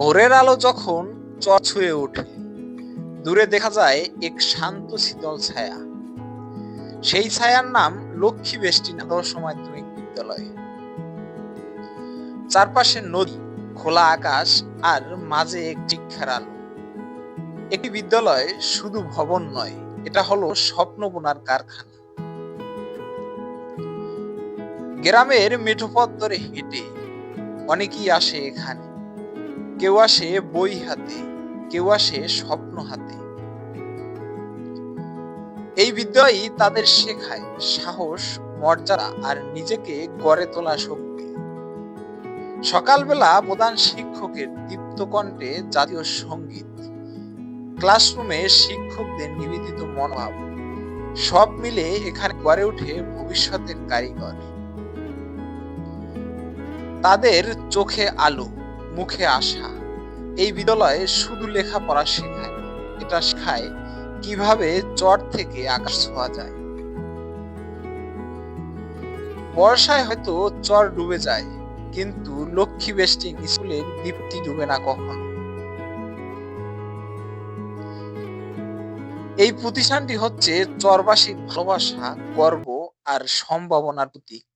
ভোরের আলো যখন চর ছুঁয়ে ওঠে, দূরে দেখা যায় এক শান্ত শীতল ছায়া। সেই ছায়ার নাম লক্ষ্মী বেষ্টি আদর্শ মাধ্যমিক বিদ্যালয়। চারপাশে নদী, খোলা আকাশ আর মাঝে এক শিক্ষার আলো। একটি বিদ্যালয় শুধু ভবন নয়, এটা হলো স্বপ্ন বোনার কারখানা। গ্রামের মেঠোপথ ধরে হেঁটে অনেকেই আসে এখানে। কেউ আসে বই হাতে, কেউ আসে স্বপ্ন হাতে। এই বিদ্যালয়ই তাদের শেখায় সাহস, মর্যাদা আর নিজেকে গড়ে তোলা শক্তি। সকালবেলা প্রধান শিক্ষকের দীপ্ত কণ্ঠে জাতীয় সংগীত, ক্লাসরুমে শিক্ষকদের নিবেদিত মনোভাব, সব মিলে এখানে গড়ে ওঠে ভবিষ্যতের কারিগর। তাদের চোখে আলো মুখে আসা। এই বিদ্যালয়ে শুধু লেখাপড়া শেখায় না, এটা শেখায় কীভাবে চর থেকে আকাশ ছোঁয়া যায়। বর্ষায় হয়তো চর ডুবে যায় কিন্তু লক্ষ্মী বেস্টিং স্কুলের দীপ্তি ডুবে না কখনো। এই প্রতিষ্ঠানটি হচ্ছে চরবাসীর ভালোবাসা গর্ব আর সম্ভাবনার প্রতীক।